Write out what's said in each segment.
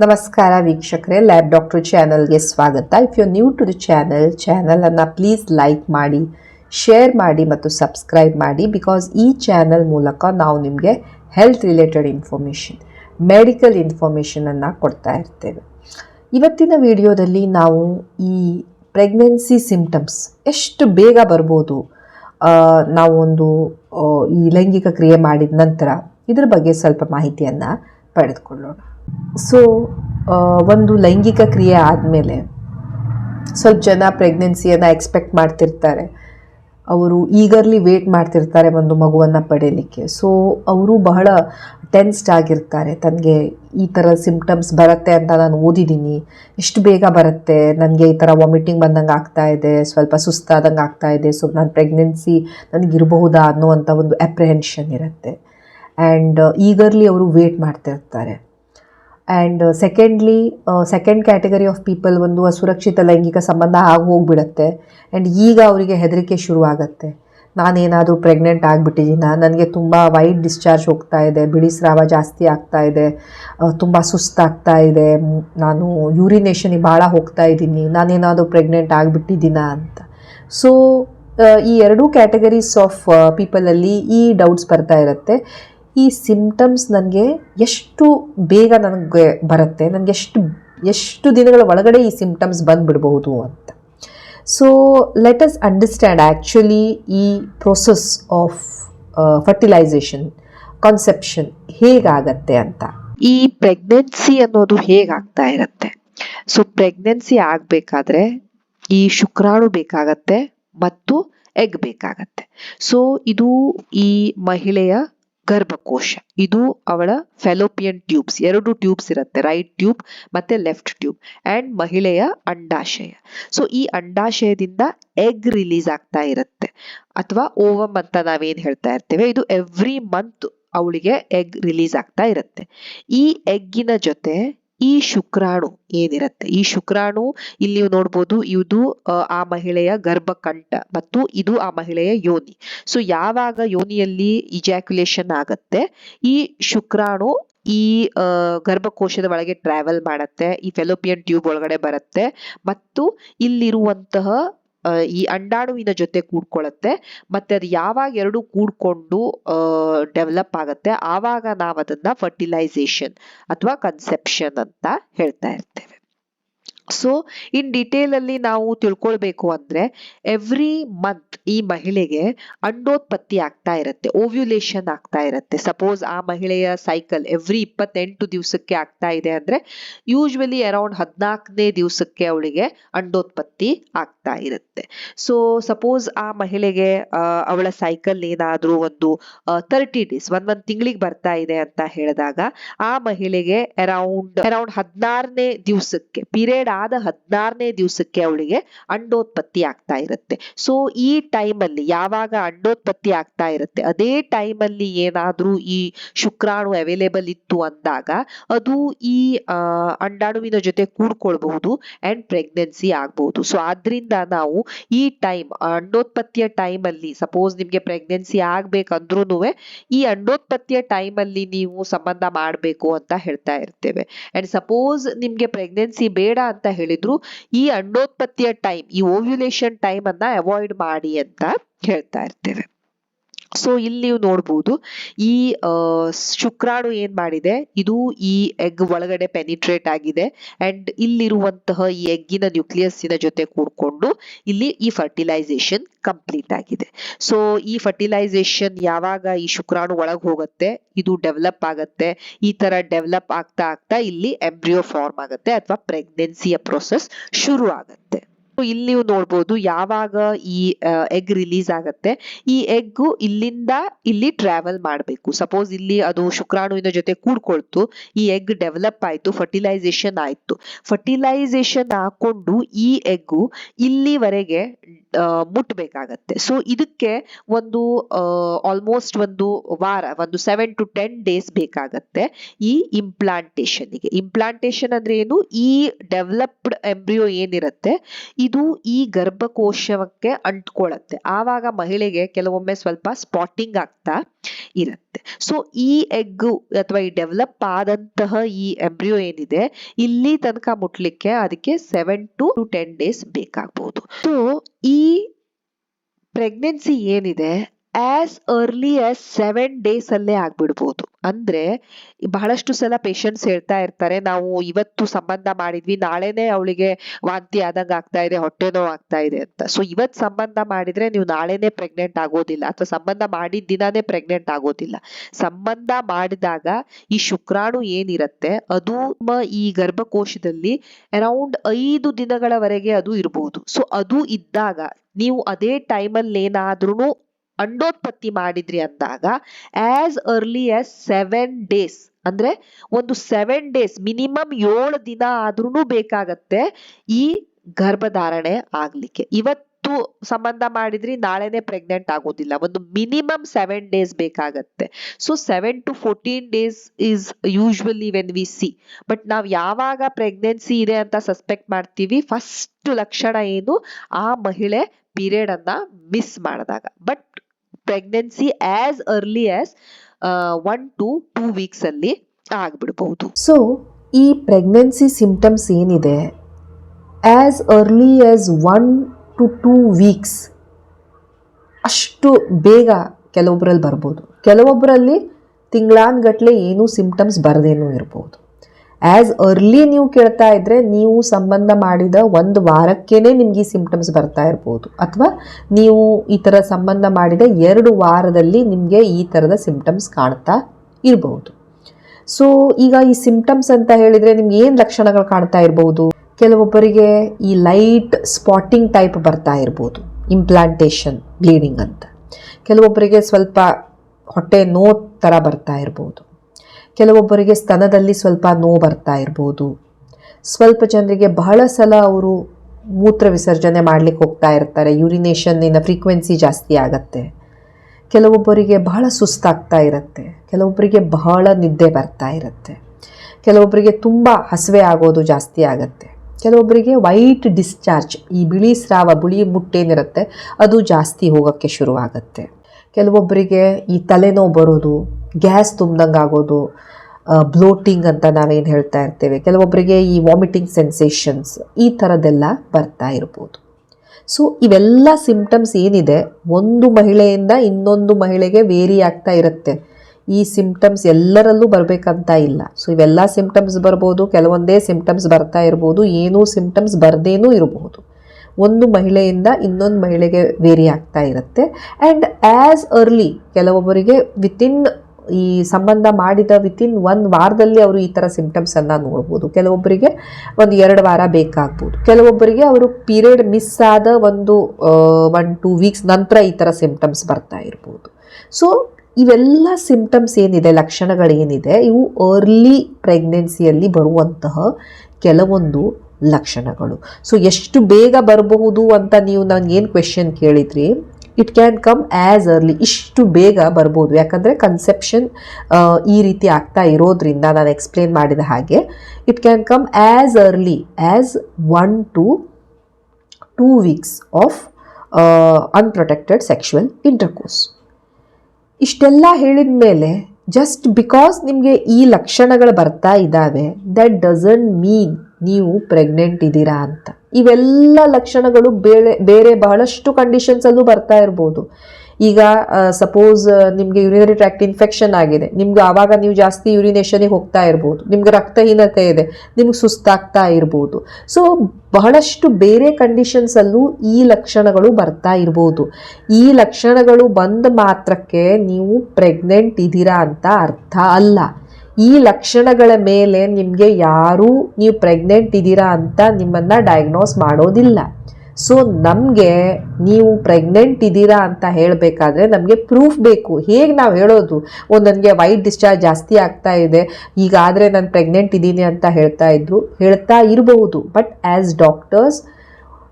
ನಮಸ್ಕಾರ ವೀಕ್ಷಕರೇ, lab doctor ಚಾನಲ್ಗೆ ಸ್ವಾಗತ. If you new to the channel ಚಾನಲನ್ನು ಪ್ಲೀಸ್ ಲೈಕ್ ಮಾಡಿ ಶೇರ್ ಮಾಡಿ ಮತ್ತು ಸಬ್ಸ್ಕ್ರೈಬ್ ಮಾಡಿ ಬಿಕಾಸ್ ಈ ಚಾನಲ್ ಮೂಲಕ ನಾವು ನಿಮಗೆ ಹೆಲ್ತ್ ರಿಲೇಟೆಡ್ ಇನ್ಫಾರ್ಮೇಷನ್ ಮೆಡಿಕಲ್ ಇನ್ಫಾರ್ಮೇಷನನ್ನು ಕೊಡ್ತಾ ಇರ್ತೇವೆ. ಇವತ್ತಿನ ವಿಡಿಯೋದಲ್ಲಿ ನಾವು ಈ ಪ್ರೆಗ್ನೆನ್ಸಿ ಸಿಂಪ್ಟಮ್ಸ್ ಎಷ್ಟು ಬೇಗ ಬರ್ಬೋದು ನಾವೊಂದು ಈ ಲೈಂಗಿಕ ಕ್ರಿಯೆ ಮಾಡಿದ ನಂತರ ಇದ್ರ ಬಗ್ಗೆ ಸ್ವಲ್ಪ ಮಾಹಿತಿಯನ್ನು ಪಡೆದುಕೊಳ್ಳೋಣ. ಸೊ ಒಂದು ಲೈಂಗಿಕ ಕ್ರಿಯೆ ಆದಮೇಲೆ ಸ್ವಲ್ಪ ಜನ ಪ್ರೆಗ್ನೆನ್ಸಿಯನ್ನು ಎಕ್ಸ್ಪೆಕ್ಟ್ ಮಾಡ್ತಿರ್ತಾರೆ. ಅವರು ಈಗರ್ಲಿ ವೇಟ್ ಮಾಡ್ತಿರ್ತಾರೆ ಒಂದು ಮಗುವನ್ನು ಪಡೆಯಲಿಕ್ಕೆ ಸೊ ಅವರು ಬಹಳ ಟೆನ್ಸ್ಡ್ ಆಗಿರ್ತಾರೆ. ತನಗೆ ಈ ಥರ ಸಿಂಪ್ಟಮ್ಸ್ ಬರುತ್ತೆ ಅಂತ ನಾನು ಓದಿದ್ದೀನಿ. ಎಷ್ಟು ಬೇಗ ಬರುತ್ತೆ. ನನಗೆ ಈ ಥರ ವಾಮಿಟಿಂಗ್ ಬಂದಂಗೆ ಆಗ್ತಾ ಇದೆ. ಸ್ವಲ್ಪ ಸುಸ್ತಾದಂಗೆ ಆಗ್ತಾ ಇದೆ. ಸೊ ನಾನು ಪ್ರೆಗ್ನೆನ್ಸಿ ನನಗಿರಬಹುದಾ ಅನ್ನೋವಂಥ ಒಂದು ಅಪ್ರಿಹೆನ್ಷನ್ ಇರುತ್ತೆ. ಆ್ಯಂಡ್ ಈಗರ್ಲಿ ಅವರು ವೇಟ್ ಮಾಡ್ತಿರ್ತಾರೆ. And secondly second category of people ಒಂದು ಅಸುರಕ್ಷಿತ ಲೈಂಗಿಕ ಸಂಬಂಧ ಆಗಿ ಹೋಗ್ಬಿಡುತ್ತೆ ಆ್ಯಂಡ್ ಈಗ ಅವರಿಗೆ ಹೆದರಿಕೆ ಶುರುವಾಗತ್ತೆ. ನಾನೇನಾದರೂ ಪ್ರೆಗ್ನೆಂಟ್ ಆಗಿಬಿಟ್ಟಿದ್ದೀನ? ನನಗೆ ತುಂಬ ವೈಟ್ ಡಿಸ್ಚಾರ್ಜ್ ಹೋಗ್ತಾ ಇದೆ, ಬಿಳಿ ಸ್ರಾವ ಜಾಸ್ತಿ ಆಗ್ತಾ ಇದೆ ತುಂಬ ಸುಸ್ತಾಗ್ತಾ ಇದೆ, ನಾನು ಯೂರಿನೇಷನಿಗೆ ಭಾಳ ಹೋಗ್ತಾ ಇದ್ದೀನಿ, ನಾನೇನಾದರೂ ಪ್ರೆಗ್ನೆಂಟ್ ಆಗಿಬಿಟ್ಟಿದ್ದೀನ ಅಂತ. ಸೊ ಈ ಎರಡೂ ಕ್ಯಾಟಗರೀಸ್ ಆಫ್ ಪೀಪಲಲ್ಲಿ ಈ ಡೌಟ್ಸ್ ಬರ್ತಾ ಇರುತ್ತೆ. ಈ ಸಿಂಪ್ಟಮ್ಸ್ ನನಗೆ ಎಷ್ಟು ಬೇಗ ನನಗೆ ಬರುತ್ತೆ, ನನಗೆ ಎಷ್ಟು ಎಷ್ಟು ದಿನಗಳ ಒಳಗಡೆ ಈ ಸಿಂಪ್ಟಮ್ಸ್ ಬಂದುಬಿಡಬಹುದು ಅಂತ. So let us understand actually ಈ ಪ್ರೊಸೆಸ್ ಆಫ್ ಫರ್ಟಿಲೈಸೇಷನ್ ಕಾನ್ಸೆಪ್ಷನ್ ಹೇಗಾಗತ್ತೆ ಅಂತ. ಈ ಪ್ರೆಗ್ನೆನ್ಸಿ ಅನ್ನೋದು ಹೇಗಾಗ್ತಾ ಇರುತ್ತೆ? ಸೊ ಪ್ರೆಗ್ನೆನ್ಸಿ ಆಗಬೇಕಾದ್ರೆ ಈ ಶುಕ್ರಾಣು ಬೇಕಾಗತ್ತೆ ಮತ್ತು ಎಗ್ ಬೇಕಾಗತ್ತೆ. ಸೊ ಇದು ಈ ಮಹಿಳೆಯ ಗರ್ಭಕೋಶ. ಇದು ಅವಳ ಫೆಲೋಪಿಯನ್ ಟ್ಯೂಬ್ಸ್ ಎರಡು ಟ್ಯೂಬ್ಸ್ ಇರುತ್ತೆ. ರೈಟ್ ಟ್ಯೂಬ್ ಮತ್ತೆ ಲೆಫ್ಟ್ ಟ್ಯೂಬ್ ಅಂಡ್ ಮಹಿಳೆಯ ಅಂಡಾಶಯ. ಸೊ ಈ ಅಂಡಾಶಯದಿಂದ ಎಗ್ ರಿಲೀಸ್ ಆಗ್ತಾ ಇರುತ್ತೆ. ಅಥವಾ ಓವಮ್ ಅಂತ ನಾವೇನ್ ಹೇಳ್ತಾ ಇರ್ತೇವೆ? ಇದು ಎವ್ರಿ ಮಂತ್ ಅವಳಿಗೆ ಎಗ್ ರಿಲೀಸ್ ಆಗ್ತಾ ಇರುತ್ತೆ. ಈ ಎಗ್ಗಿನ ಜೊತೆ ಈ ಶುಕ್ರಾಣು ಏನಿರುತ್ತೆ? ಈ ಶುಕ್ರಾಣು ಇಲ್ಲಿ ನೀವು ನೋಡ್ಬೋದು ಇದು ಆ, ಮಹಿಳೆಯ ಗರ್ಭಕಂಠ ಮತ್ತು ಇದು ಆ ಮಹಿಳೆಯ ಯೋನಿ. ಸೊ ಯಾವಾಗ ಯೋನಿಯಲ್ಲಿ ಇಜಾಕ್ಯುಲೇಷನ್ ಆಗತ್ತೆ? ಈ ಶುಕ್ರಾಣು ಈ ಗರ್ಭಕೋಶದ ಒಳಗೆ ಟ್ರಾವೆಲ್ ಮಾಡತ್ತೆ ಈ ಫೆಲೋಪಿಯನ್ ಟ್ಯೂಬ್ ಒಳಗಡೆ ಬರುತ್ತೆ ಮತ್ತು ಇಲ್ಲಿರುವಂತಹ ಈ ಅಂಡಾಣುವಿನ ಜೊತೆ ಕೂಡ್ಕೊಳ್ಳುತ್ತೆ ಮತ್ತೆ ಅದು ಯಾವಾಗ ಎರಡು ಕೂಡ್ಕೊಂಡು ಡೆವಲಪ್ ಆಗುತ್ತೆ, ಆವಾಗ ನಾವು ಅದನ್ನ ಫರ್ಟಿಲೈಸೇಷನ್ ಅಥವಾ ಕನ್ಸೆಪ್ಷನ್ ಅಂತ ಹೇಳ್ತಾ ಇರ್ತೇವೆ. ಸೊ ಇನ್ ಡಿಟೇಲ್ ಅಲ್ಲಿ ನಾವು ತಿಳ್ಕೊಳ್ಬೇಕು ಅಂದ್ರೆ ಎವ್ರಿ ಮಂತ್ ಈ ಮಹಿಳೆಗೆ ಅಂಡೋತ್ಪತ್ತಿ ಆಗ್ತಾ ಇರುತ್ತೆ ಓವ್ಯುಲೇಷನ್ ಆಗ್ತಾ ಇರುತ್ತೆ. ಸಪೋಸ್ ಆ ಮಹಿಳೆಯ ಸೈಕಲ್ ಎವ್ರಿ ಇಪ್ಪತ್ತೆಂಟು ದಿವಸಕ್ಕೆ ಆಗ್ತಾ ಇದೆ ಅಂದ್ರೆ ಯೂಶ್ವಲಿ ಅರೌಂಡ್ ಹದಿನಾಲ್ಕನೇ ದಿವಸಕ್ಕೆ ಅವಳಿಗೆ ಅಂಡೋತ್ಪತ್ತಿ ಆಗ್ತಾ ಇರುತ್ತೆ. ಸೊ ಸಪೋಸ್ ಆ ಮಹಿಳೆಗೆ ಅವಳ ಸೈಕಲ್ ಏನಾದ್ರೂ ಒಂದು ತರ್ಟಿ ಡೇಸ್ ಒಂದ್ ಒಂದ್ ತಿಂಗಳಿಗೆ ಬರ್ತಾ ಇದೆ ಅಂತ ಹೇಳಿದಾಗ, ಆ ಮಹಿಳೆಗೆ ಅರೌಂಡ್ ಅರೌಂಡ್ ಹದಿನಾರನೇ ದಿವಸಕ್ಕೆ ಪೀರಿಯಡ್ ಆದ ಹದಿನಾರನೇ ದಿವಸಕ್ಕೆ ಅವಳಿಗೆ ಅಂಡೋತ್ಪತ್ತಿ ಆಗ್ತಾ ಇರುತ್ತೆ. ಸೊ ಈ ಟೈಮ್ ಅಲ್ಲಿ ಯಾವಾಗ ಅಂಡೋತ್ಪತ್ತಿ ಆಗ್ತಾ ಇರುತ್ತೆ? ಅದೇ ಟೈಮ್ ಅಲ್ಲಿ ಏನಾದ್ರೂ ಈ ಶುಕ್ರಾಣು ಅವೈಲೇಬಲ್ ಇತ್ತು ಅಂದಾಗ ಅದು ಈ ಅಂಡಾಣುವಿನ ಜೊತೆ ಕೂಡ್ಕೊಳ್ಬಹುದು ಅಂಡ್ ಪ್ರೆಗ್ನೆನ್ಸಿ ಆಗ್ಬಹುದು. ಸೊ ಆದ್ರಿಂದ ನಾವು ಈ ಟೈಮ್ ಅಂಡೋತ್ಪತ್ತಿಯ ಟೈಮ್ ಅಲ್ಲಿ ಸಪೋಸ್ ನಿಮ್ಗೆ ಪ್ರೆಗ್ನೆನ್ಸಿ ಆಗ್ಬೇಕಂದ್ರೂ ಈ ಅಂಡೋತ್ಪತ್ತಿಯ ಟೈಮ್ ಅಲ್ಲಿ ನೀವು ಸಂಬಂಧ ಮಾಡಬೇಕು ಅಂತ ಹೇಳ್ತಾ ಇರ್ತೇವೆ. ಅಂಡ್ ಸಪೋಸ್ ನಿಮ್ಗೆ ಪ್ರೆಗ್ನೆನ್ಸಿ ಬೇಡ ಅಂತ ಹೇಳಿದ್ರು. ಈ ಅಂಡೋತ್ಪತ್ತಿಯ ಟೈಮ್ ಈ ಓವ್ಯುಲೇಷನ್ ಟೈಮ್ ಅನ್ನ ಅವಾಯ್ಡ್ ಮಾಡಿ ಅಂತ ಹೇಳ್ತಾ ಇರ್ತೇವೆ. ಸೊ ಇಲ್ಲಿ ನೀವು ನೋಡ್ಬೋದು, ಈ ಶುಕ್ರಾಣು ಏನ್ ಮಾಡಿದೆ? ಇದು ಈ ಎಗ್ ಒಳಗಡೆ ಪೆನಿಟ್ರೇಟ್ ಆಗಿದೆ ಅಂಡ್ ಇಲ್ಲಿರುವಂತಹ ಈ ಎಗ್ಗಿನ ನ್ಯೂಕ್ಲಿಯಸ್ಸಿನ ಜೊತೆ ಕೂಡ್ಕೊಂಡು ಇಲ್ಲಿ ಈ ಫರ್ಟಿಲೈಸೇಷನ್ ಕಂಪ್ಲೀಟ್ ಆಗಿದೆ. ಸೊ ಈ ಫರ್ಟಿಲೈಸೇಷನ್ ಯಾವಾಗ ಈ ಶುಕ್ರಾಣು ಒಳಗ್ ಹೋಗುತ್ತೆ? ಇದು ಡೆವಲಪ್ ಆಗತ್ತೆ. ಈ ತರ ಡೆವಲಪ್ ಆಗ್ತಾ ಆಗ್ತಾ ಇಲ್ಲಿ ಎಂಬ್ರಿಯೋ ಫಾರ್ಮ್ ಆಗುತ್ತೆ ಅಥವಾ ಪ್ರೆಗ್ನೆನ್ಸಿಯ ಪ್ರೊಸೆಸ್ ಶುರು ಆಗತ್ತೆ ಇಲ್ಲಿ ನೀವು ನೋಡ್ಬೋದು ಯಾವಾಗ ಈ ಎಗ್ ರಿಲೀಸ್ ಆಗತ್ತೆ. ಈ ಎಗ್ ಇಲ್ಲಿಂದ ಇಲ್ಲಿ ಟ್ರಾವೆಲ್ ಮಾಡಬೇಕು. ಸಪೋಸ್ ಇಲ್ಲಿ ಅದು ಶುಕ್ರಾಣುವಿನ ಜೊತೆ ಕೂಡ್ಕೊಳ್ತು, ಈ ಎಗ್ ಡೆವಲಪ್ ಆಯ್ತು ಫರ್ಟಿಲೈಸೇಷನ್ ಆಯ್ತು. ಫರ್ಟಿಲೈಸೇಷನ್ ಹಾಕೊಂಡು ಈ ಎಗ್ ಇಲ್ಲಿವರೆಗೆ ಮುಟ್ಬೇಕಾಗತ್ತೆ. ಸೊ ಇದಕ್ಕೆ ಒಂದು ಆಲ್ಮೋಸ್ಟ್ ಒಂದು ವಾರ, ಒಂದು ಸೆವೆನ್ ಟು ಟೆನ್ ಡೇಸ್ ಬೇಕಾಗತ್ತೆ ಈ ಇಂಪ್ಲಾಂಟೇಶನ್ಗೆ ಇಂಪ್ಲಾಂಟೇಶನ್ ಅಂದ್ರೆ ಏನು? ಈ ಡೆವಲಪ್ಡ್ ಎಂಬ್ರಿಯೋ ಏನಿರುತ್ತೆ ಇದು ಈ ಗರ್ಭಕೋಶಕ್ಕೆ ಅಂಟ್ಕೊಳ್ಳುತ್ತೆ ಆವಾಗ ಮಹಿಳೆಗೆ ಕೆಲವೊಮ್ಮೆ ಸ್ವಲ್ಪ ಸ್ಪಾಟಿಂಗ್ ಆಗ್ತಾ ಇರುತ್ತೆ. ಸೊ ಈ ಎಗ್ ಅಥವಾ ಈ ಡೆವಲಪ್ ಆದಂತಹ ಈ ಎಂಬ್ರಿಯೋ ಏನಿದೆ, ಇಲ್ಲಿ ತನಕ ಮುಟ್ಲಿಕ್ಕೆ ಅದಕ್ಕೆ ಸೆವೆನ್ ಟು ಟೆನ್ ಡೇಸ್ ಬೇಕಾಗ್ಬೋದು. ಸೊ ಈ ಪ್ರೆಗ್ನೆನ್ಸಿ ಏನಿದೆ as early as seven days ಅಲ್ಲೇ ಆಗ್ಬಿಡ್ಬಹುದು ಅಂದ್ರೆ ಬಹಳಷ್ಟು ಸಲ ಪೇಷಂಟ್ಸ್ ಹೇಳ್ತಾ ಇರ್ತಾರೆ, ನಾವು ಇವತ್ತು ಸಂಬಂಧ ಮಾಡಿದ್ವಿ, ನಾಳೆನೆ ಅವಳಿಗೆ ವಾಂತಿ ಆದಂಗ್ ಆಗ್ತಾ ಇದೆ, ಹೊಟ್ಟೆ ನೋವು ಆಗ್ತಾ ಇದೆ ಅಂತ. ಸೊ ಇವತ್ ಸಂಬಂಧ ಮಾಡಿದ್ರೆ ನೀವು ನಾಳೆನೆ ಪ್ರೆಗ್ನೆಂಟ್ ಆಗೋದಿಲ್ಲ, ಅಥವಾ ಸಂಬಂಧ ಮಾಡಿದ ದಿನಾನೇ ಪ್ರೆಗ್ನೆಂಟ್ ಆಗೋದಿಲ್ಲ. ಸಂಬಂಧ ಮಾಡಿದಾಗ ಈ ಶುಕ್ರಾಣು ಏನಿರತ್ತೆ, ಅದು ಈ ಗರ್ಭಕೋಶದಲ್ಲಿ ಅರೌಂಡ್ ಐದು ದಿನಗಳವರೆಗೆ ಅದು ಇರಬಹುದು ಸೊ ಅದು ಇದ್ದಾಗ ನೀವು ಅದೇ ಟೈಮಲ್ಲಿ ಏನಾದ್ರೂ ಅಂಡೋತ್ಪತ್ತಿ ಮಾಡಿದ್ರಿ ಅಂದಾಗ as early as seven days ಅಂದ್ರೆ ಒಂದು ಸೆವೆನ್ ಡೇಸ್ ಮಿನಿಮಮ್ ಏಳು ದಿನ ಆದ್ರೂ ಬೇಕಾಗತ್ತೆ ಈ ಗರ್ಭಧಾರಣೆ ಆಗ್ಲಿಕ್ಕೆ. ಇವತ್ತು ಸಂಬಂಧ ಮಾಡಿದ್ರಿ, ನಾಳೆನೆ ಪ್ರೆಗ್ನೆಂಟ್ ಆಗೋದಿಲ್ಲ. ಒಂದು ಮಿನಿಮಮ್ ಸೆವೆನ್ ಡೇಸ್ ಬೇಕಾಗತ್ತೆ. So seven to fourteen days is usually when we see but ನಾವು ಯಾವಾಗ ಪ್ರೆಗ್ನೆನ್ಸಿ ಇದೆ ಅಂತ ಸಸ್ಪೆಕ್ಟ್ ಮಾಡ್ತೀವಿ ಫಸ್ಟ್ ಲಕ್ಷಣ ಏನು? ಆ ಮಹಿಳೆ ಪೀರಿಯಡ್ ಅನ್ನ ಮಿಸ್ ಮಾಡಿದಾಗ. But pregnancy as early as one to two ವೀಕ್ಸಲ್ಲಿ ಆಗ್ಬಿಡ್ಬಹುದು. ಸೊ ಈ ಪ್ರೆಗ್ನೆನ್ಸಿ ಸಿಂಪ್ಟಮ್ಸ್ ಏನಿದೆ? As early as one to two weeks ಅಷ್ಟು ಬೇಗ ಕೆಲವೊಬ್ಬರಲ್ಲಿ ಬರ್ಬೋದು. ಕೆಲವೊಬ್ಬರಲ್ಲಿ ತಿಂಗಳಾನ್ಗಟ್ಲೆ ಏನೂ ಸಿಂಪ್ಟಮ್ಸ್ ಬರದೇನೂ ಇರ್ಬೋದು. ಆ್ಯಸ್ ಅರ್ಲಿ ನೀವು ಕೇಳ್ತಾ ಇದ್ದರೆ ನೀವು ಸಂಬಂಧ ಮಾಡಿದ ಒಂದು ವಾರಕ್ಕೇ ನಿಮಗೆ ಈ ಸಿಂಪ್ಟಮ್ಸ್ ಬರ್ತಾ ಇರ್ಬೋದು. ಅಥವಾ ನೀವು ಈ ಥರ ಸಂಬಂಧ ಮಾಡಿದ ಎರಡು ವಾರದಲ್ಲಿ ನಿಮಗೆ ಈ ಥರದ ಸಿಂಪ್ಟಮ್ಸ್ ಕಾಣ್ತಾ ಇರಬಹುದು ಸೊ ಈಗ ಈ ಸಿಂಪ್ಟಮ್ಸ್ ಅಂತ ಹೇಳಿದರೆ ನಿಮ್ಗೆ ಏನು ಲಕ್ಷಣಗಳು ಕಾಣ್ತಾ ಇರ್ಬೋದು? ಕೆಲವೊಬ್ಬರಿಗೆ ಈ ಲೈಟ್ ಸ್ಪಾಟಿಂಗ್ ಟೈಪ್ ಬರ್ತಾ ಇರ್ಬೋದು. ಇಂಪ್ಲಾಂಟೇಷನ್ ಬ್ಲೀಡಿಂಗ್ ಅಂತ. ಕೆಲವೊಬ್ಬರಿಗೆ ಸ್ವಲ್ಪ ಹೊಟ್ಟೆ ನೋ ಥರ ಬರ್ತಾ ಇರ್ಬೋದು. ಕೆಲವೊಬ್ಬರಿಗೆ ಸ್ತನದಲ್ಲಿ ಸ್ವಲ್ಪ ನೋವು ಬರ್ತಾ ಇರ್ಬೋದು. ಸ್ವಲ್ಪ ಜನರಿಗೆ ಬಹಳ ಸಲ ಅವರು ಮೂತ್ರ ವಿಸರ್ಜನೆ ಮಾಡಲಿಕ್ಕೆ ಹೋಗ್ತಾ ಇರ್ತಾರೆ. ಯೂರಿನೇಷನ್ನಿನ ಫ್ರೀಕ್ವೆನ್ಸಿ ಜಾಸ್ತಿ ಆಗತ್ತೆ. ಕೆಲವೊಬ್ಬರಿಗೆ ಬಹಳ ಸುಸ್ತಾಗ್ತಾ ಇರುತ್ತೆ. ಕೆಲವೊಬ್ಬರಿಗೆ ಬಹಳ ನಿದ್ದೆ ಬರ್ತಾ ಇರುತ್ತೆ. ಕೆಲವೊಬ್ಬರಿಗೆ ತುಂಬ ಹಸಿವೆ ಆಗೋದು ಜಾಸ್ತಿ ಆಗುತ್ತೆ. ಕೆಲವೊಬ್ಬರಿಗೆ ವೈಟ್ ಡಿಸ್ಚಾರ್ಜ್, ಈ ಬಿಳಿ ಸ್ರಾವ, ಬಿಳಿ ಮುಟ್ಟೇನಿರುತ್ತೆ ಅದು ಜಾಸ್ತಿ ಹೋಗೋಕ್ಕೆ ಶುರುವಾಗುತ್ತೆ. ಕೆಲವೊಬ್ಬರಿಗೆ ಈ ತಲೆನೋವು ಬರೋದು ಗ್ಯಾಸ್ ತುಂಬ್ದಂಗೆ ಆಗೋದು ಬ್ಲೋಟಿಂಗ್ ಅಂತ ನಾವೇನು ಹೇಳ್ತಾ ಇರ್ತೇವೆ. ಕೆಲವೊಬ್ಬರಿಗೆ ಈ ವಾಮಿಟಿಂಗ್ ಸೆನ್ಸೇಷನ್ಸ್ ಈ ಥರದ್ದೆಲ್ಲ ಬರ್ತಾ ಇರ್ಬೋದು. ಸೊ, ಇವೆಲ್ಲ ಸಿಂಪ್ಟಮ್ಸ್ ಏನಿದೆ, ಒಂದು ಮಹಿಳೆಯಿಂದ ಇನ್ನೊಂದು ಮಹಿಳೆಗೆ ವೇರಿ ಆಗ್ತಾ ಇರುತ್ತೆ. ಈ ಸಿಂಪ್ಟಮ್ಸ್ ಎಲ್ಲರಲ್ಲೂ ಬರಬೇಕಂತ ಇಲ್ಲ. ಸೊ, ಇವೆಲ್ಲ ಸಿಂಪ್ಟಮ್ಸ್ ಬರ್ಬೋದು, ಕೆಲವೊಂದೇ ಸಿಂಪ್ಟಮ್ಸ್ ಬರ್ತಾ ಇರ್ಬೋದು, ಏನೂ ಸಿಂಪ್ಟಮ್ಸ್ ಬರದೇನೂ ಇರಬಹುದು ಒಂದು ಮಹಿಳೆಯಿಂದ ಇನ್ನೊಂದು ಮಹಿಳೆಗೆ ವೇರಿ ಆಗ್ತಾ ಇರುತ್ತೆ. ಆ್ಯಂಡ್ ಆ್ಯಸ್ ಅರ್ಲಿ ಕೆಲವೊಬ್ಬರಿಗೆ ವಿತಿನ್ ಈ ಸಂಬಂಧ ಮಾಡಿದ ವಿತಿನ್ ಒಂದು ವಾರದಲ್ಲಿ ಅವರು ಈ ಥರ ಸಿಂಪ್ಟಮ್ಸನ್ನು ನೋಡ್ಬೋದು. ಕೆಲವೊಬ್ಬರಿಗೆ ಒಂದು ಎರಡು ವಾರ ಬೇಕಾಗ್ಬೋದು. ಕೆಲವೊಬ್ಬರಿಗೆ ಅವರು ಪೀರಿಯಡ್ ಮಿಸ್ ಆದ ಒಂದು ಒನ್ ಟೂ ವೀಕ್ಸ್ ನಂತರ ಈ ಥರ ಸಿಂಪ್ಟಮ್ಸ್ ಬರ್ತಾ ಇರ್ಬೋದು. ಸೊ ಇವೆಲ್ಲ ಸಿಂಪ್ಟಮ್ಸ್ ಏನಿದೆ, ಲಕ್ಷಣಗಳೇನಿದೆ, ಇವು ಅರ್ಲಿ ಪ್ರೆಗ್ನೆನ್ಸಿಯಲ್ಲಿ ಬರುವಂತಹ ಕೆಲವೊಂದು ಲಕ್ಷಣಗಳು. ಸೊ ಎಷ್ಟು ಬೇಗ ಬರಬಹುದು ಅಂತ ನೀವು ನನಗೇನು ಕ್ವೆಶನ್ ಕೇಳಿದ್ರಿ? It can come as early ಇಷ್ಟು ಬೇಗ ಬರ್ಬೋದು. ಯಾಕಂದರೆ ಕನ್ಸೆಪ್ಷನ್ ಈ ರೀತಿ ಆಗ್ತಾ ಇರೋದ್ರಿಂದ ನಾನು ಎಕ್ಸ್ಪ್ಲೇನ್ ಮಾಡಿದ ಹಾಗೆ it can come as early as one to two weeks of unprotected sexual intercourse ಇಷ್ಟೆಲ್ಲ ಹೇಳಿದ ಮೇಲೆ ಜಸ್ಟ್ ಬಿಕಾಸ್ ನಿಮಗೆ ಈ ಲಕ್ಷಣಗಳು ಬರ್ತಾ ಇದ್ದಾವೆ ದಟ್ ಡಸಂಟ್ ಮೀನ್ ನೀವು ಪ್ರೆಗ್ನೆಂಟ್ ಇದ್ದೀರಾ ಅಂತ. ಇವೆಲ್ಲ ಲಕ್ಷಣಗಳು ಬೇರೆ ಬೇರೆ ಬಹಳಷ್ಟು ಕಂಡೀಷನ್ಸಲ್ಲೂ ಬರ್ತಾ ಇರ್ಬೋದು. ಈಗ ಸಪೋಸ್ ನಿಮಗೆ ಯುರಿನರಿ ಟ್ರ್ಯಾಕ್ಟ್ ಇನ್ಫೆಕ್ಷನ್ ಆಗಿದೆ. ನಿಮ್ಗೆ ಆವಾಗ ನೀವು ಜಾಸ್ತಿ ಯುರಿನೇಷನಿಗೆ ಹೋಗ್ತಾ ಇರ್ಬೋದು. ನಿಮ್ಗೆ ರಕ್ತಹೀನತೆ ಇದೆ. ನಿಮ್ಗೆ ಸುಸ್ತಾಗ್ತಾ ಇರ್ಬೋದು. ಸೊ ಬಹಳಷ್ಟು ಬೇರೆ ಕಂಡೀಷನ್ಸಲ್ಲೂ ಈ ಲಕ್ಷಣಗಳು ಬರ್ತಾ ಇರ್ಬೋದು. ಈ ಲಕ್ಷಣಗಳು ಬಂದ ಮಾತ್ರಕ್ಕೆ ನೀವು ಪ್ರೆಗ್ನೆಂಟ್ ಇದ್ದೀರಾ ಅಂತ ಅರ್ಥ ಅಲ್ಲ. ಈ ಲಕ್ಷಣಗಳ ಮೇಲೆ ನಿಮಗೆ ಯಾರೂ ನೀವು ಪ್ರೆಗ್ನೆಂಟ್ ಇದ್ದೀರಾ ಅಂತ ನಿಮ್ಮನ್ನು ಡಯಾಗ್ನೋಸ್ ಮಾಡೋದಿಲ್ಲ. ಸೊ ನಮಗೆ ನೀವು ಪ್ರೆಗ್ನೆಂಟ್ ಇದ್ದೀರಾ ಅಂತ ಹೇಳಬೇಕಾದ್ರೆ ನಮಗೆ ಪ್ರೂಫ್ ಬೇಕು. ಹೇಗೆ ನಾವು ಹೇಳೋದು? ಓ, ನನಗೆ ವೈಟ್ ಡಿಸ್ಚಾರ್ಜ್ ಜಾಸ್ತಿ ಆಗ್ತಾ ಇದೆ. ಈಗಾದರೆ ನಾನು ಪ್ರೆಗ್ನೆಂಟ್ ಇದ್ದೀನಿ ಅಂತ ಹೇಳ್ತಾ ಇದ್ರು, ಹೇಳ್ತಾ ಇರಬಹುದು. ಬಟ್ ಆ್ಯಸ್ ಡಾಕ್ಟರ್ಸ್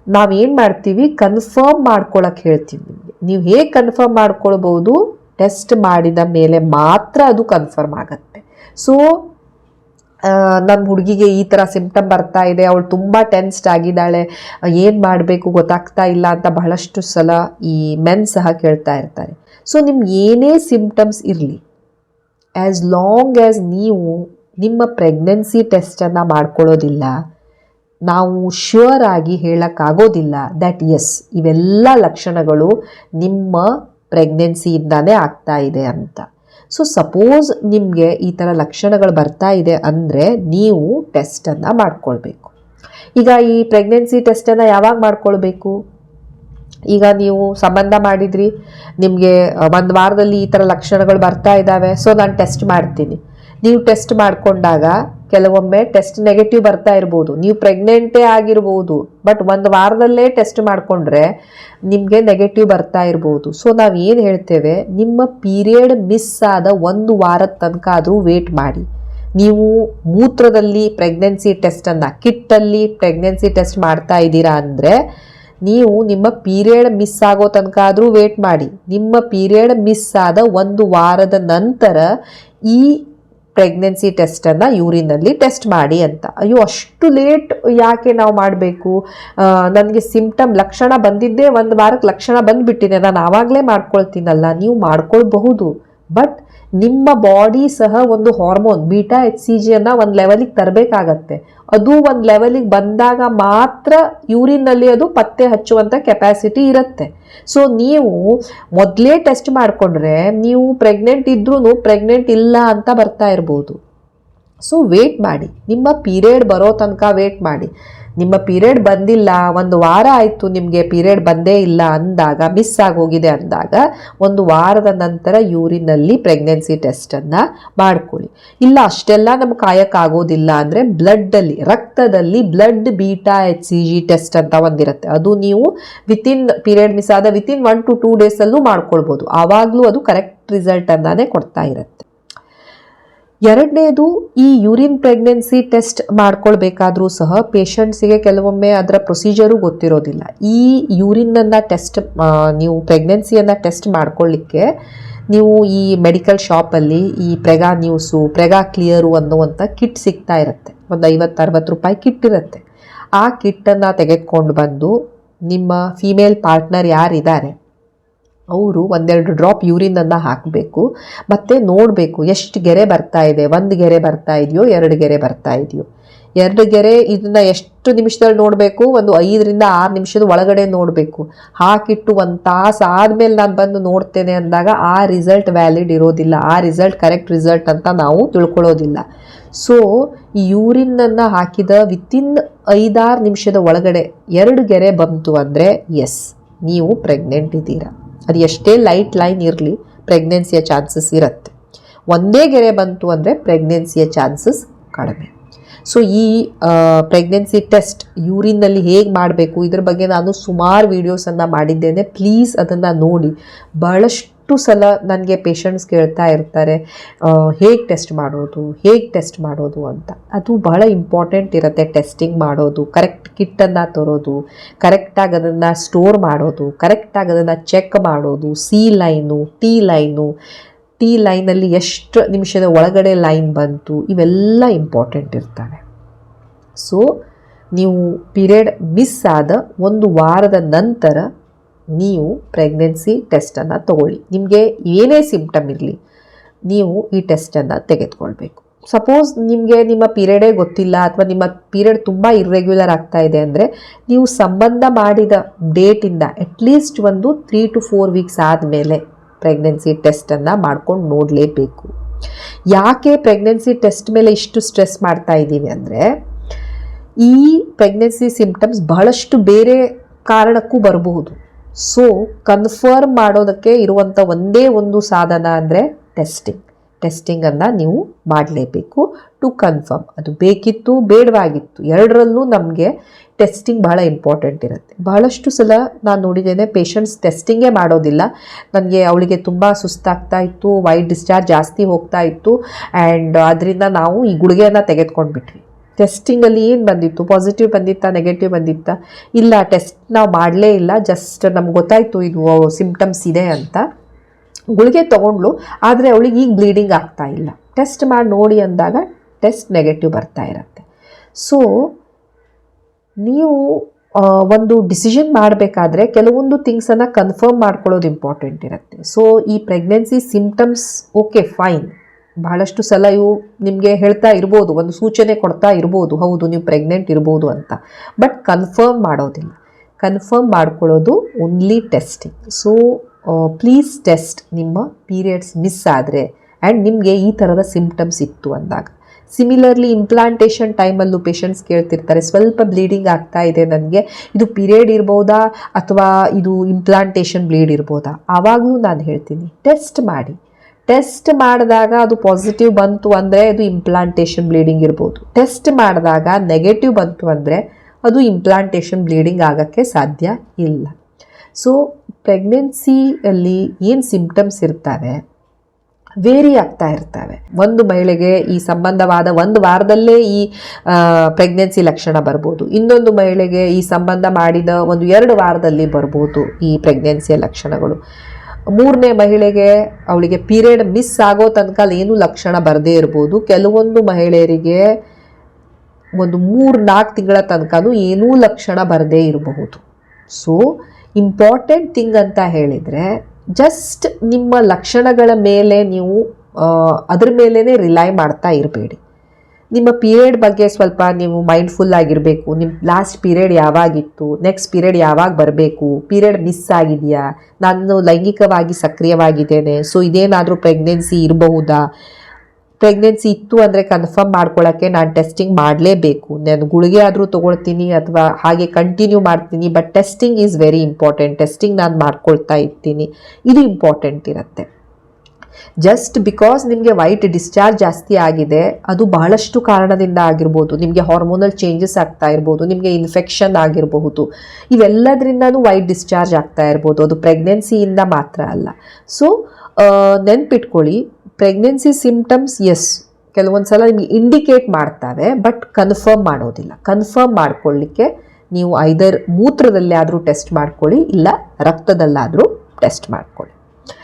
ನಾವೇನು ಮಾಡ್ತೀವಿ? ಕನ್ಫರ್ಮ್ ಮಾಡ್ಕೊಳಕ್ಕೆ ಹೇಳ್ತೀವಿ ನಿಮಗೆ. ನೀವು ಹೇಗೆ ಕನ್ಫರ್ಮ್ ಮಾಡ್ಕೊಳ್ಬೋದು ಟೆಸ್ಟ್ ಮಾಡಿದ ಮೇಲೆ ಮಾತ್ರ ಅದು ಕನ್ಫರ್ಮ್ ಆಗತ್ತೆ. ಸೊ ನಮ್ಮ ಹುಡುಗಿಗೆ ಈ ಥರ ಸಿಂಪ್ಟಮ್ ಬರ್ತಾ ಇದೆ, ಅವಳು ತುಂಬ ಟೆನ್ಸ್ಡ್ ಆಗಿದ್ದಾಳೆ, ಏನು ಮಾಡಬೇಕು ಗೊತ್ತಾಗ್ತಾ ಇಲ್ಲ ಅಂತ ಬಹಳಷ್ಟು ಸಲ ಈ ಮೆನ್ ಸಹ ಕೇಳ್ತಾ ಇರ್ತಾರೆ. ಸೊ ನಿಮ್ಗೆ ಏನೇ ಸಿಂಪ್ಟಮ್ಸ್ ಇರಲಿ ಆ್ಯಸ್ ಲಾಂಗ್ ಆ್ಯಸ್ ನೀವು ನಿಮ್ಮ ಪ್ರೆಗ್ನೆನ್ಸಿ ಟೆಸ್ಟನ್ನು ಮಾಡ್ಕೊಳ್ಳೋದಿಲ್ಲ, ನಾವು ಶ್ಯೂರ್ ಆಗಿ ಹೇಳೋಕ್ಕಾಗೋದಿಲ್ಲ ದ್ಯಾಟ್ ಎಸ್ ಇವೆಲ್ಲ ಲಕ್ಷಣಗಳು ನಿಮ್ಮ ಪ್ರೆಗ್ನೆನ್ಸಿಯಿಂದಾನೇ ಆಗ್ತಾ ಇದೆ ಅಂತ. ಸೊ ಸಪೋಸ್ ನಿಮಗೆ ಈ ಥರ ಲಕ್ಷಣಗಳು ಬರ್ತಾ ಇದೆ ಅಂದರೆ ನೀವು ಟೆಸ್ಟನ್ನು ಮಾಡ್ಕೊಳ್ಬೇಕು. ಈಗ ಈ ಪ್ರೆಗ್ನೆನ್ಸಿ ಟೆಸ್ಟನ್ನು ಯಾವಾಗ ಮಾಡ್ಕೊಳ್ಬೇಕು? ಈಗ ನೀವು ಸಂಬಂಧ ಮಾಡಿದ್ರಿ, ನಿಮಗೆ ಒಂದು ವಾರದಲ್ಲಿ ಈ ಥರ ಲಕ್ಷಣಗಳು ಬರ್ತಾ ಇದ್ದಾವೆ ಸೊ ನಾನು ಟೆಸ್ಟ್ ಮಾಡ್ತೀನಿ. ನೀವು ಟೆಸ್ಟ್ ಮಾಡಿಕೊಂಡಾಗ ಕೆಲವೊಮ್ಮೆ ಟೆಸ್ಟ್ ನೆಗೆಟಿವ್ ಬರ್ತಾ ಇರ್ಬೋದು. ನೀವು ಪ್ರೆಗ್ನೆಂಟೇ ಆಗಿರ್ಬೋದು. ಬಟ್ ಒಂದು ವಾರದಲ್ಲೇ ಟೆಸ್ಟ್ ಮಾಡಿಕೊಂಡ್ರೆ ನಿಮಗೆ ನೆಗೆಟಿವ್ ಬರ್ತಾ ಇರ್ಬೋದು. ಸೊ ನಾವು ಏನು ಹೇಳ್ತೇವೆ? ನಿಮ್ಮ ಪೀರಿಯಡ್ ಮಿಸ್ ಆದ ಒಂದು ವಾರದ ತನಕ ಆದರೂ ವೇಟ್ ಮಾಡಿ. ನೀವು ಮೂತ್ರದಲ್ಲಿ ಪ್ರೆಗ್ನೆನ್ಸಿ ಟೆಸ್ಟನ್ನು ಕಿಟ್ಟಲ್ಲಿ ಪ್ರೆಗ್ನೆನ್ಸಿ ಟೆಸ್ಟ್ ಮಾಡ್ತಾ ಇದ್ದೀರಾ ಅಂದರೆ ನೀವು ನಿಮ್ಮ ಪೀರಿಯಡ್ ಮಿಸ್ ಆಗೋ ತನಕ ಆದರೂ ವೇಟ್ ಮಾಡಿ. ನಿಮ್ಮ ಪೀರಿಯಡ್ ಮಿಸ್ ಆದ ಒಂದು ವಾರದ ನಂತರ ಈ ಪ್ರೆಗ್ನೆನ್ಸಿ ಟೆಸ್ಟನ್ನು ಯೂರಿನಲ್ಲಿ ಟೆಸ್ಟ್ ಮಾಡಿ ಅಂತ. ಅಯ್ಯೋ, ಅಷ್ಟು ಲೇಟ್ ಯಾಕೆ ನಾವು ಮಾಡಬೇಕು? ನನಗೆ ಸಿಂಪ್ಟಮ್ ಲಕ್ಷಣ ಬಂದಿದ್ದೇ ಒಂದು ವಾರಕ್ಕೆ ಲಕ್ಷಣ ಬಂದುಬಿಟ್ಟಿದೆ. ನಾನು ಆವಾಗಲೇ ಮಾಡ್ಕೊಳ್ತೀನಲ್ಲ. ನೀವು ಮಾಡ್ಕೊಳ್ಬಹುದು. ಬಟ್ ನಿಮ್ಮ ಬಾಡಿ ಸಹ ಒಂದು ಹಾರ್ಮೋನ್ ಬೀಟಾ ಎಚ್ ಸಿ ಜಿಯನ್ನು ಒಂದು ಲೆವೆಲಿಗೆ ತರಬೇಕಾಗತ್ತೆ. ಅದು ಒಂದು ಲೆವೆಲಿಗೆ ಬಂದಾಗ ಮಾತ್ರ ಯೂರಿನಲ್ಲಿ ಅದು ಪತ್ತೆ ಹಚ್ಚುವಂಥ ಕೆಪಾಸಿಟಿ ಇರುತ್ತೆ. ಸೊ ನೀವು ಮೊದಲೇ ಟೆಸ್ಟ್ ಮಾಡಿಕೊಂಡ್ರೆ ನೀವು ಪ್ರೆಗ್ನೆಂಟ್ ಇದ್ರೂ ಪ್ರೆಗ್ನೆಂಟ್ ಇಲ್ಲ ಅಂತ ಬರ್ತಾ ಇರ್ಬೋದು. ಸೊ ವೇಟ್ ಮಾಡಿ. ನಿಮ್ಮ ಪೀರಿಯಡ್ ಬರೋ ತನಕ ವೇಟ್ ಮಾಡಿ. ನಿಮ್ಮ ಪೀರಿಯಡ್ ಬಂದಿಲ್ಲ, ಒಂದು ವಾರ ಆಯಿತು ನಿಮಗೆ ಪೀರಿಯಡ್ ಬಂದೇ ಇಲ್ಲ ಅಂದಾಗ ಮಿಸ್ ಆಗೋಗಿದೆ ಅಂದಾಗ, ಒಂದು ವಾರದ ನಂತರ ಯೂರಿನಲ್ಲಿ ಪ್ರೆಗ್ನೆನ್ಸಿ ಟೆಸ್ಟನ್ನು ಮಾಡ್ಕೊಳ್ಳಿ. ಇಲ್ಲ, ಅಷ್ಟೆಲ್ಲ ನಮ್ಗೆ ಕಾಯೋಕ್ಕಾಗೋದಿಲ್ಲ ಅಂದರೆ ಬ್ಲಡ್ಡಲ್ಲಿ ರಕ್ತದಲ್ಲಿ blood beta H C G test ಅಂತ ಒಂದಿರುತ್ತೆ. ಅದು ನೀವು ವಿತಿನ್ ಪೀರಿಯಡ್ ಮಿಸ್ ಆದ ವಿತಿನ್ ಒನ್ ಟು ಟೂ ಡೇಸಲ್ಲೂ ಮಾಡ್ಕೊಳ್ಬೋದು. ಆವಾಗಲೂ ಅದು ಕರೆಕ್ಟ್ ರಿಸಲ್ಟನ್ನೇ ಕೊಡ್ತಾ ಇರುತ್ತೆ. ಎರಡನೇದು ಈ ಯೂರಿನ್ ಪ್ರೆಗ್ನೆನ್ಸಿ ಟೆಸ್ಟ್ ಮಾಡ್ಕೊಳ್ಬೇಕಾದ್ರೂ ಸಹ ಪೇಷಂಟ್ಸಿಗೆ ಕೆಲವೊಮ್ಮೆ ಅದರ ಪ್ರೊಸೀಜರು ಗೊತ್ತಿರೋದಿಲ್ಲ. ಈ ಯೂರಿನನ್ನು ಟೆಸ್ಟ್ ನೀವು ಪ್ರೆಗ್ನೆನ್ಸಿಯನ್ನು ಟೆಸ್ಟ್ ಮಾಡ್ಕೊಳ್ಳಿಕ್ಕೆ ನೀವು ಈ ಮೆಡಿಕಲ್ ಶಾಪಲ್ಲಿ ಈ ಪ್ರೆಗಾ ನ್ಯೂಸು ಪ್ರೆಗಾ ಕ್ಲಿಯರು ಅನ್ನುವಂಥ ಕಿಟ್ ಸಿಗ್ತಾ ಇರುತ್ತೆ. ಒಂದು ಐವತ್ತು ಅರವತ್ತು ರೂಪಾಯಿ ಕಿಟ್ ಇರುತ್ತೆ. ಆ ಕಿಟ್ಟನ್ನು ತೆಗೆದುಕೊಂಡು ಬಂದು ನಿಮ್ಮ ಫೀಮೇಲ್ ಪಾರ್ಟ್ನರ್ ಯಾರಿದ್ದಾರೆ? ಅವರು ಒಂದೆರಡು ಡ್ರಾಪ್ ಯೂರಿನನ್ನು ಹಾಕಬೇಕು. ಮತ್ತು ನೋಡಬೇಕು, ಎಷ್ಟು ಗೆರೆ ಬರ್ತಾ ಇದೆ? ಒಂದು ಗೆರೆ ಬರ್ತಾ ಇದೆಯೋ, ಎರಡು ಗೆರೆ ಬರ್ತಾ ಇದೆಯೋ? ಎರಡು ಗೆರೆ ಇದನ್ನ ಎಷ್ಟು ನಿಮಿಷದಲ್ಲಿ ನೋಡಬೇಕು? ಒಂದು ಐದರಿಂದ ಆರು ನಿಮಿಷದ ಒಳಗಡೆ ನೋಡಬೇಕು. ಹಾಕಿಟ್ಟು ಒಂದು ತಾಸು ಆದಮೇಲೆ ನಾನು ಬಂದು ನೋಡ್ತೇನೆ ಅಂದಾಗ ಆ ರಿಸಲ್ಟ್ ವ್ಯಾಲಿಡ್ ಇರೋದಿಲ್ಲ. ಆ ರಿಸಲ್ಟ್ ಕರೆಕ್ಟ್ ರಿಸಲ್ಟ್ ಅಂತ ನಾವು ತಿಳ್ಕೊಳ್ಳೋದಿಲ್ಲ. ಸೊ ಈ ಯೂರಿನನ್ನು ಹಾಕಿದ ವಿತಿನ್ ಐದಾರು ನಿಮಿಷದ ಒಳಗಡೆ ಎರಡು ಗೆರೆ ಬಂತು ಅಂದರೆ ಎಸ್ ನೀವು ಪ್ರೆಗ್ನೆಂಟ್ ಇದ್ದೀರಾ. ಅದು ಎಷ್ಟೇ ಲೈಟ್ ಲೈನ್ ಇರಲಿ ಪ್ರೆಗ್ನೆನ್ಸಿಯ ಚಾನ್ಸಸ್ ಇರುತ್ತೆ. ಒಂದೇ ಗೆರೆ ಬಂತು ಅಂದರೆ ಪ್ರೆಗ್ನೆನ್ಸಿಯ ಚಾನ್ಸಸ್ ಕಡಿಮೆ. ಸೊ ಈ ಪ್ರೆಗ್ನೆನ್ಸಿ ಟೆಸ್ಟ್ ಯೂರಿನ್ನಲ್ಲಿ ಹೇಗೆ ಮಾಡಬೇಕು? ಇದ್ರ ಬಗ್ಗೆ ನಾನು ಸುಮಾರು ವೀಡಿಯೋಸನ್ನು ಮಾಡಿದ್ದೇನೆ. ಪ್ಲೀಸ್ ಅದನ್ನು ನೋಡಿ. ಬಹಳಷ್ಟು ಸಲ ನನಗೆ ಪೇಷಂಟ್ಸ್ ಕೇಳ್ತಾ ಇರ್ತಾರೆ ಹೇಗೆ ಟೆಸ್ಟ್ ಮಾಡೋದು, ಹೇಗೆ ಟೆಸ್ಟ್ ಮಾಡೋದು ಅಂತ. ಅದು ಬಹಳ ಇಂಪಾರ್ಟೆಂಟ್ ಇರುತ್ತೆ ಟೆಸ್ಟಿಂಗ್ ಮಾಡೋದು ಕರೆಕ್ಟ್ ಕಿಟ್ಟನ್ನು ತರೋದು ಕರೆಕ್ಟಾಗಿ ಅದನ್ನು ಸ್ಟೋರ್ ಮಾಡೋದು ಕರೆಕ್ಟಾಗಿ ಅದನ್ನು ಚೆಕ್ ಮಾಡೋದು C line T line T ಲೈನಲ್ಲಿ ಎಷ್ಟು ನಿಮಿಷದ ಒಳಗಡೆ ಲೈನ್ ಬಂತು, ಇವೆಲ್ಲ ಇಂಪಾರ್ಟೆಂಟ್ ಇರ್ತವೆ. ಸೊ ನೀವು ಪೀರಿಯಡ್ ಮಿಸ್ ಆದ ಒಂದು ವಾರದ ನಂತರ ನೀವು ಪ್ರೆಗ್ನೆನ್ಸಿ ಟೆಸ್ಟನ್ನು ತಗೊಳ್ಳಿ. ನಿಮಗೆ ಏನೇ ಸಿಂಪ್ಟಮ್ ಇರಲಿ, ನೀವು ಈ ಟೆಸ್ಟನ್ನು ತೆಗೆದುಕೊಳ್ಬೇಕು. ಸಪೋಸ್ ನಿಮಗೆ ನಿಮ್ಮ ಪೀರಿಯಡೇ ಗೊತ್ತಿಲ್ಲ ಅಥವಾ ನಿಮ್ಮ ಪೀರಿಯಡ್ ತುಂಬ ಇರ್ರೆಗ್ಯುಲರ್ ಆಗ್ತಾ ಇದೆ ಅಂದರೆ, ನೀವು ಸಂಬಂಧ ಮಾಡಿದ ಡೇಟಿಂದ ಅಟ್ಲೀಸ್ಟ್ ಒಂದು ತ್ರೀ ಟು ಫೋರ್ ವೀಕ್ಸ್ ಆದಮೇಲೆ ಪ್ರೆಗ್ನೆನ್ಸಿ ಟೆಸ್ಟನ್ನು ಮಾಡ್ಕೊಂಡು ನೋಡಲೇಬೇಕು. ಯಾಕೆ ಪ್ರೆಗ್ನೆನ್ಸಿ ಟೆಸ್ಟ್ ಮೇಲೆ ಇಷ್ಟು ಸ್ಟ್ರೆಸ್ ಮಾಡ್ತಾ ಇದ್ದೀವಿ ಅಂದರೆ, ಈ ಪ್ರೆಗ್ನೆನ್ಸಿ ಸಿಂಪ್ಟಮ್ಸ್ ಬಹಳಷ್ಟು ಬೇರೆ ಕಾರಣಕ್ಕೂ ಬರಬಹುದು. ಸೊ ಕನ್ಫರ್ಮ್ ಮಾಡೋದಕ್ಕೆ ಇರುವಂಥ ಒಂದೇ ಒಂದು ಸಾಧನ ಅಂದರೆ ಟೆಸ್ಟಿಂಗ್ ಟೆಸ್ಟಿಂಗನ್ನು ನೀವು ಮಾಡಲೇಬೇಕು. ಟು ಕನ್ಫರ್ಮ್ ಅದು ಬೇಕಿತ್ತು, ಬೇಡವಾಗಿತ್ತು, ಎರಡರಲ್ಲೂ ನಮಗೆ ಟೆಸ್ಟಿಂಗ್ ಬಹಳ ಇಂಪಾರ್ಟೆಂಟ್ ಇರುತ್ತೆ. ಬಹಳಷ್ಟು ಸಲ ನಾನು ನೋಡಿದ್ದೇನೆ ಪೇಷಂಟ್ಸ್ ಟೆಸ್ಟಿಂಗೇ ಮಾಡೋದಿಲ್ಲ. ನನಗೆ ಅವಳಿಗೆ ತುಂಬ ಸುಸ್ತಾಗ್ತಾ ಇತ್ತು ವೈಟ್ ಡಿಸ್ಚಾರ್ಜ್ ಜಾಸ್ತಿ ಹೋಗ್ತಾ ಇತ್ತು ಆ್ಯಂಡ್ ಅದರಿಂದ ನಾವು ಈ ಗುಳಿಗೆಯನ್ನು ತೆಗೆದುಕೊಂಡ್ಬಿಟ್ವಿ. ಟೆಸ್ಟಿಂಗಲ್ಲಿ ಏನು ಬಂದಿತ್ತು? ಪಾಸಿಟಿವ್ ಬಂದಿತ್ತಾ ನೆಗೆಟಿವ್ ಬಂದಿತ್ತಾ? ಇಲ್ಲ ಟೆಸ್ಟ್ ನಾವು ಮಾಡಲೇ ಇಲ್ಲ ಜಸ್ಟ್ ನಮ್ಗೆ ಗೊತ್ತಾಯಿತು ಇದು ಸಿಂಪ್ಟಮ್ಸ್ ಇದೆ ಅಂತ. ಗುಳಿಗೆ ತೊಗೊಂಡ್ಲು ಆದರೆ ಅವಳಿಗೆ ಈಗ ಬ್ಲೀಡಿಂಗ್ ಆಗ್ತಾ ಇಲ್ಲ. ಟೆಸ್ಟ್ ಮಾಡಿ ನೋಡಿ ಅಂದಾಗ ಟೆಸ್ಟ್ ನೆಗೆಟಿವ್ ಬರ್ತಾ ಇರುತ್ತೆ. ಸೊ ನೀವು ಒಂದು ಡಿಸಿಷನ್ ಮಾಡಬೇಕಾದ್ರೆ ಕೆಲವೊಂದು ಥಿಂಗ್ಸನ್ನು ಕನ್ಫರ್ಮ್ ಮಾಡ್ಕೊಳ್ಳೋದು ಇಂಪಾರ್ಟೆಂಟ್ ಇರುತ್ತೆ. ಸೊ ಈ ಪ್ರೆಗ್ನೆನ್ಸಿ ಸಿಂಪ್ಟಮ್ಸ್ ಓಕೆ ಫೈನ್ ಬಹಳಷ್ಟು ಸಲ ಇವು ನಿಮಗೆ ಹೇಳ್ತಾ ಇರ್ಬೋದು, ಒಂದು ಸೂಚನೆ ಕೊಡ್ತಾ ಇರ್ಬೋದು, ಹೌದು ನೀವು ಪ್ರೆಗ್ನೆಂಟ್ ಇರ್ಬೋದು ಅಂತ. ಬಟ್ ಕನ್ಫರ್ಮ್ ಮಾಡೋದಿಲ್ಲ. ಕನ್ಫರ್ಮ್ ಮಾಡ್ಕೊಳ್ಳೋದು only testing so please test ನಿಮ್ಮ ಪೀರಿಯಡ್ಸ್ ಮಿಸ್ ಆದರೆ ಆ್ಯಂಡ್ ನಿಮಗೆ ಈ ಥರದ ಸಿಂಪ್ಟಮ್ಸ್ ಇತ್ತು ಅಂದಾಗ. ಸಿಮಿಲರ್ಲಿ ಇಂಪ್ಲಾಂಟೇಷನ್ ಟೈಮಲ್ಲೂ ಪೇಷಂಟ್ಸ್ ಕೇಳ್ತಿರ್ತಾರೆ, ಸ್ವಲ್ಪ ಬ್ಲೀಡಿಂಗ್ ಆಗ್ತಾ ಇದೆ ನನಗೆ, ಇದು ಪೀರಿಯಡ್ ಇರ್ಬೋದಾ ಅಥವಾ ಇದು ಇಂಪ್ಲಾಂಟೇಷನ್ ಬ್ಲೀಡ್ ಇರ್ಬೋದಾ? ಆವಾಗಲೂ ನಾನು ಹೇಳ್ತೀನಿ ಟೆಸ್ಟ್ ಮಾಡಿ. ಟೆಸ್ಟ್ ಮಾಡಿದಾಗ ಅದು ಪಾಸಿಟಿವ್ ಬಂತು ಅಂದರೆ ಅದು ಇಂಪ್ಲಾಂಟೇಷನ್ ಬ್ಲೀಡಿಂಗ್ ಇರ್ಬೋದು. ಟೆಸ್ಟ್ ಮಾಡಿದಾಗ ನೆಗೆಟಿವ್ ಬಂತು ಅಂದರೆ ಅದು ಇಂಪ್ಲಾಂಟೇಷನ್ ಬ್ಲೀಡಿಂಗ್ ಆಗೋಕ್ಕೆ ಸಾಧ್ಯ ಇಲ್ಲ. ಸೊ ಪ್ರೆಗ್ನೆನ್ಸಿಯಲ್ಲಿ ಏನು ಸಿಂಪ್ಟಮ್ಸ್ ಇರ್ತವೆ? ವೇರಿ ಆಗ್ತಾ ಇರ್ತವೆ. ಒಂದು ಮಹಿಳೆಗೆ ಈ ಸಂಬಂಧವಾದ ಒಂದು ವಾರದಲ್ಲೇ ಈ ಪ್ರೆಗ್ನೆನ್ಸಿ ಲಕ್ಷಣ ಬರ್ಬೋದು. ಇನ್ನೊಂದು ಮಹಿಳೆಗೆ ಈ ಸಂಬಂಧ ಮಾಡಿದ ಒಂದು ಎರಡು ವಾರದಲ್ಲಿ ಬರ್ಬೋದು ಈ ಪ್ರೆಗ್ನೆನ್ಸಿಯ ಲಕ್ಷಣಗಳು. ಮೂರನೇ ಮಹಿಳೆಗೆ ಅವಳಿಗೆ ಪೀರಿಯಡ್ ಮಿಸ್ ಆಗೋ ತನಕ ಏನು ಲಕ್ಷಣ ಬರದೇ ಇರ್ಬೋದು. ಕೆಲವೊಂದು ಮಹಿಳೆಯರಿಗೆ ಒಂದು ಮೂರು, ನಾಲ್ಕು ತಿಂಗಳ ತನಕನೂ ಏನೂ ಲಕ್ಷಣ ಬರದೇ ಇರಬಹುದು. ಸೊ ಇಂಪಾರ್ಟೆಂಟ್ ಥಿಂಗ್ ಅಂತ ಹೇಳಿದರೆ ಜಸ್ಟ್ ನಿಮ್ಮ ಲಕ್ಷಣಗಳ ಮೇಲೆ ನೀವು ಅದ್ರ ಮೇಲೇ ರಿಲೈ ಮಾಡ್ತಾ ಇರಬೇಡಿ. ನಿಮ್ಮ ಪೀರಿಯಡ್ ಬಗ್ಗೆ ಸ್ವಲ್ಪ ನೀವು ಮೈಂಡ್ಫುಲ್ ಆಗಿರಬೇಕು. ನಿಮ್ಮ ಲಾಸ್ಟ್ ಪೀರಿಯಡ್ ಯಾವಾಗಿತ್ತು? ನೆಕ್ಸ್ಟ್ ಪೀರಿಯಡ್ ಯಾವಾಗ ಬರಬೇಕು? ಪೀರಿಯಡ್ ಮಿಸ್ ಆಗಿದೆಯಾ? ನಾನು ಲೈಂಗಿಕವಾಗಿ ಸಕ್ರಿಯವಾಗಿದ್ದೇನೆ. ಸೊ ಇದೇನಾದರೂ ಪ್ರೆಗ್ನೆನ್ಸಿ ಇರಬಹುದಾ? ಪ್ರೆಗ್ನೆನ್ಸಿ ಇತ್ತು ಅಂದರೆ ಕನ್ಫರ್ಮ್ ಮಾಡ್ಕೊಳ್ಳೋಕ್ಕೆ ನಾನು ಟೆಸ್ಟಿಂಗ್ ಮಾಡಲೇಬೇಕು. ನಾನು ಗುಳಿಗೆ ಆದರೂ ತೊಗೊಳ್ತೀನಿ ಅಥವಾ ಹಾಗೆ ಕಂಟಿನ್ಯೂ ಮಾಡ್ತೀನಿ but testing is very important testing ನಾನು ಮಾಡ್ಕೊಳ್ತಾ ಇರ್ತೀನಿ. ಇದು ಇಂಪಾರ್ಟೆಂಟ್ ಇರುತ್ತೆ. ಜಸ್ಟ್ ಬಿಕಾಸ್ ನಿಮಗೆ ವೈಟ್ ಡಿಸ್ಚಾರ್ಜ್ ಜಾಸ್ತಿ ಆಗಿದೆ, ಅದು ಬಹಳಷ್ಟು ಕಾರಣದಿಂದ ಆಗಿರ್ಬೋದು. ನಿಮಗೆ ಹಾರ್ಮೋನಲ್ ಚೇಂಜಸ್ ಆಗ್ತಾ ಇರ್ಬೋದು, ನಿಮಗೆ ಇನ್ಫೆಕ್ಷನ್ ಆಗಿರಬಹುದು. ಇವೆಲ್ಲದರಿಂದನೂ ವೈಟ್ ಡಿಸ್ಚಾರ್ಜ್ ಆಗ್ತಾ ಇರ್ಬೋದು. ಅದು ಪ್ರೆಗ್ನೆನ್ಸಿಯಿಂದ ಮಾತ್ರ ಅಲ್ಲ. ಸೊ ನೆನ್ಪಿಟ್ಕೊಳ್ಳಿ ಪ್ರೆಗ್ನೆನ್ಸಿ ಸಿಂಪ್ಟಮ್ಸ್ ಎಸ್ ಕೆಲವೊಂದು ಸಲ ನಿಮಗೆ ಇಂಡಿಕೇಟ್ ಮಾಡ್ತವೆ ಬಟ್ ಕನ್ಫರ್ಮ್ ಮಾಡೋದಿಲ್ಲ. ಕನ್ಫರ್ಮ್ ಮಾಡ್ಕೊಳ್ಳಿಕ್ಕೆ ನೀವು ಐದರ್ ಮೂತ್ರದಲ್ಲಿ ಆದರೂ ಟೆಸ್ಟ್ ಮಾಡ್ಕೊಳ್ಳಿ, ಇಲ್ಲ ರಕ್ತದಲ್ಲಾದರೂ ಟೆಸ್ಟ್ ಮಾಡ್ಕೊಳ್ಳಿ.